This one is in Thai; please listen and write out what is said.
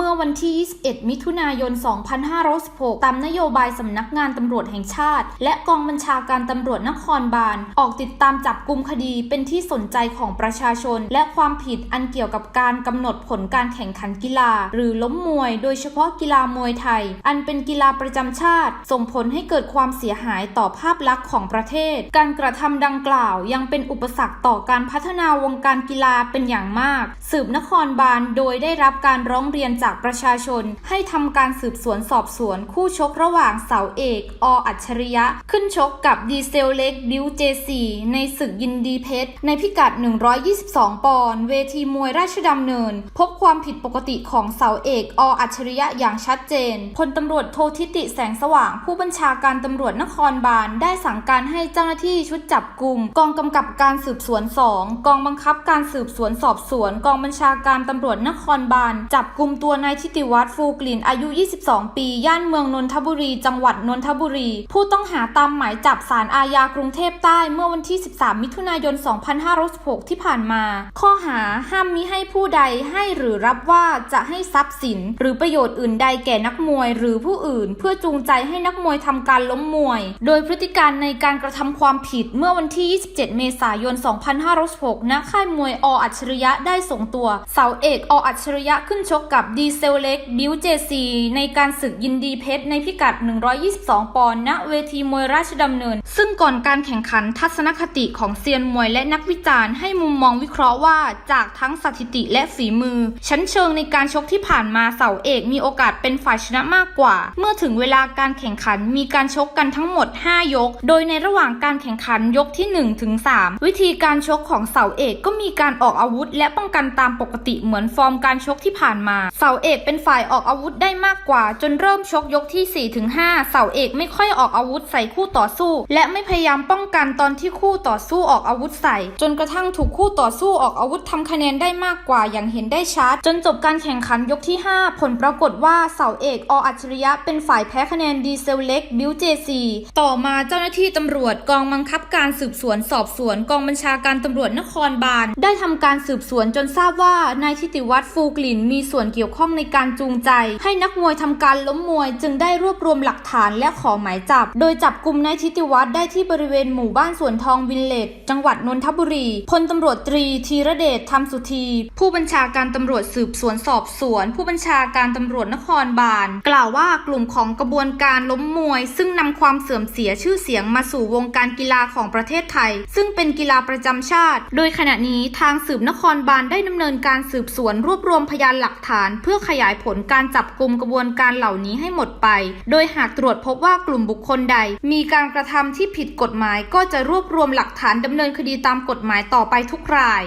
เมื่อวันที่ 21 มิถุนายน 2516 ตามนโยบายสำนักงานตำรวจแห่งชาติ และกองบัญชาการตำรวจนครบาล ออกติดตามจับกลุ่มคดีเป็นที่สนใจของประชาชน และความผิดอันเกี่ยวกับการกำหนดผลการแข่งขันกีฬา หรือล้มมวย โดยเฉพาะกีฬามวยไทย อันเป็นกีฬาประจำชาติ ส่งผลให้เกิดความเสียหายต่อภาพลักษณ์ของประเทศ การกระทำดังกล่าวยังเป็นอุปสรรคต่อการพัฒนาวงการกีฬาเป็นอย่างมาก สืบนครบาลโดยได้รับการร้องเรียนจากากประชาชน ให้ทำการสืบสวนสอบสวน คู่ชกระหว่างเสาเอก ออัจฉริยะ ขึ้นชกกับดีเซลเล็กบิวเจซีในศึกยินดีเพชร ในพิกัด 122 ปอนด์เวทีมวยราชดำเนิน พบความผิดปกติของเสาเอก ออัจฉริยะอย่างชัดเจนพลตำรวจโททิติแสงสว่าง ผู้บัญชาการตำรวจนครบาลได้สั่งการให้เจ้าหน้าที่ชุดจับกลุ่ม กองกำกับการสืบสวน 2 กองบังคับการสืบสวนสอบสวน กองบัญชาการตำรวจนครบาลจับกลุ่มตัวนายทิติวัฒน์ฟูกลิ่นอายุ 22 ปี ย่านเมืองนนทบุรี จังหวัดนนทบุรี ผู้ต้องหาตามหมายจับสารอาญากรุงเทพใต้เมื่อวันที่ 13 มิถุนายน 2516ที่ผ่านมา ข้อหาห้ามมิให้ผู้ใดให้หรือรับว่าจะให้ทรัพย์สิน หรือประโยชน์อื่นใดแก่นักมวยหรือผู้อื่น เพื่อจูงใจให้นักมวยทำการล้มมวย โดยพฤติการในการกระทำความผิดเมื่อวันที่ 27 เมษายน 2516ณค่ายมวยออัจฉริยะได้ส่งตัว เสาเอกออัจฉริยะขึ้นชกกับดีเซลเล็กบิวเจซีในการศึกยินดีเพชรในพิกัด 122 ปอนด์ณเวทีมวยราชดำเนิน ซึ่งก่อนการแข่งขันทัศนคติของเซียนมวยและนักวิจารณ์ให้มุมมองวิเคราะห์ว่าจากทั้งสถิติและฝีมือ ชั้นเชิงในการชกที่ผ่านมาเสาเอกมีโอกาสเป็นฝ่ายชนะมากกว่า เมื่อถึงเวลาการแข่งขันมีการชกกันทั้งหมด 5 ยก โดยในระหว่างการแข่งขันยกที่1ถึง3วิธีการชกของเสาเอกก็มีการออกอาวุธ และป้องกันตามปกติเหมือนฟอร์มการชกที่ผ่านมาเสาเอกเป็นฝ่ายออกอาวุธได้มากกว่า จนเริ่มชกยกที่4ถึง5เสาเอกไม่ค่อยออกอาวุธใส่คู่ต่อสู้ และไม่พยายามป้องกันตอนที่คู่ต่อสู้ออกอาวุธใส่ จนกระทั่งถูกคู่ต่อสู้ออกอาวุธทำคะแนนได้มากกว่าอย่างเห็นได้ชัด จนจบการแข่งขันยกที่ 5 ผลปรากฏว่าเสาเอกออัจฉริยะเป็นฝ่ายแพ้คะแนนดีเซลเล็กบิวเจซีต่อมาเจ้าหน้าที่ตำรวจกองบังคับการสืบสวนสอบสวนกองบัญชาการตำรวจนครบาลได้ทำการสืบสวนจนทราบว่านายทิติวัฒน์ฟูกลิ่นมีส่วนเกี่ยวข้องในการจูงใจ ให้นักมวยทำการล้มมวย จึงได้รวบรวมหลักฐานและขอหมายจับ โดยจับกลุ่มนายทิติวัฒน์ได้ที่บริเวณหมู่บ้านสวนทองวินเลจจังหวัดนนทบุรีพลตำรวจตรีธีระเดชธรรมสุธีผู้บัญชาการตำรวจสืบสวนสอบสวน ผู้บัญชาการตำรวจนครบาล กล่าวว่ากลุ่มของกระบวนการล้มมวย ซึ่งนำความเสื่อมเสียชื่อเสียงมาสู่วงการกีฬาของประเทศไทย ซึ่งเป็นกีฬาประจำชาติ โดยขณะนี้ทางสืบนครบาลได้ดำเนินการสืบสวนรวบรวมพยานหลักฐานเพื่อขยายผลการจับกลุ่มกระบวนการเหล่านี้ให้หมดไป โดยหากตรวจพบว่ากลุ่มบุคคลใด มีการกระทำที่ผิดกฎหมายก็จะรวบรวมหลักฐานดำเนินคดีตามกฎหมายต่อไปทุกราย